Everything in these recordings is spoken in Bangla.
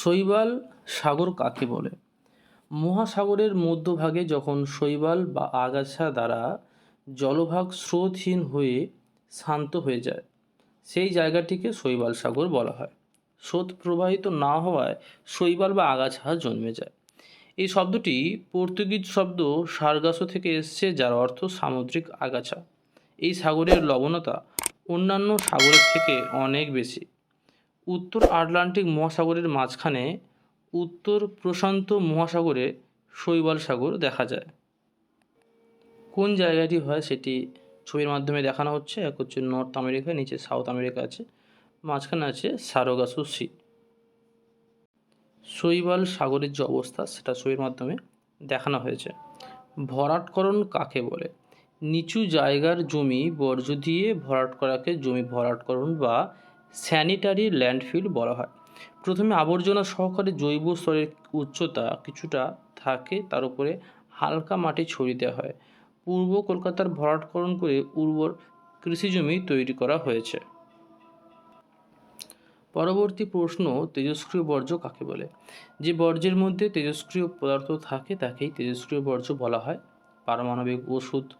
শৈবাল সাগর কাকে বলে? মহাসাগরের মধ্যভাগে যখন শৈবাল বা আগাছা দ্বারা জলভাগ স্রোতহীন হয়ে শান্ত হয়ে যায়, সেই জায়গাটিকে শৈবাল সাগর বলা হয়। স্রোত প্রবাহিত না হওয়ায় শৈবাল বা আগাছা জন্মে যায়। এই শব্দটি পর্তুগিজ শব্দ সারগাসো থেকে এসছে, যার অর্থ সামুদ্রিক আগাছা। এই সাগরের লবণতা অন্যান্য সাগরের থেকে অনেক বেশি। উত্তর আটলান্টিক মহাসাগরের মাঝখানে উত্তর প্রশান্ত মহাসাগরে শৈবাল সাগর দেখা যায়। কোন জায়গাটি হয় সেটি ছবির মাধ্যমে দেখানো হচ্ছে। এক হচ্ছে নর্থ আমেরিকা, নিচে সাউথ আমেরিকা আছে, মাঝখানে আছে সারোগাসু সি শৈবাল সাগরের যে অবস্থা সেটা ছবির মাধ্যমে দেখানো হয়েছে। ভরাটকরণ কাকে বলে? নিচু জায়গার জমি বর্জ্য দিয়ে ভরাট করাকে জমি ভরাটকরণ বা স্যানিটারি ল্যান্ডফিল বলা হয়। প্রথমে আবর্জনা সহকারে জৈব স্তরের উচ্চতা কিছুটা থাকে, তার উপরে হালকা মাটি ছড়িয়ে দেওয়া হয়। পূর্ব কলকাতার ভরাটকরণ করে উর্বর কৃষিজমি তৈরি করা হয়েছে। পরবর্তী প্রশ্ন, তেজস্ক্রিয় বর্জ্য কাকে বলে? যে বর্জ্যের মধ্যে তেজস্ক্রিয় পদার্থ থাকে, তাকেই তেজস্ক্রিয় বর্জ্য বলা হয়। পারমাণবিক ওষুধ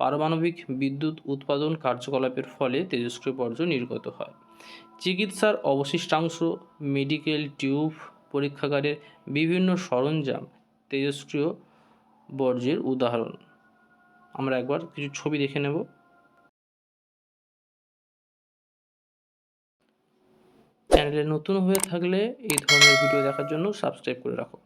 পারমাণবিক বিদ্যুৎ উৎপাদন কার্যকলাপের ফলে তেজস্ক্রিয় বর্জ্য নির্গত হয়। চিকিৎসার অবশিষ্টাংশ মেডিকেল টিউব পরীক্ষাগারের বিভিন্ন সরঞ্জাম তেজস্ক্রিয় বর্জ্যের উদাহরণ। আমরা একবার কিছু ছবি দেখে নেব। চ্যানেলে নতুন হয়ে থাকলে এই ধরনের ভিডিও দেখার জন্য সাবস্ক্রাইব করে রাখো।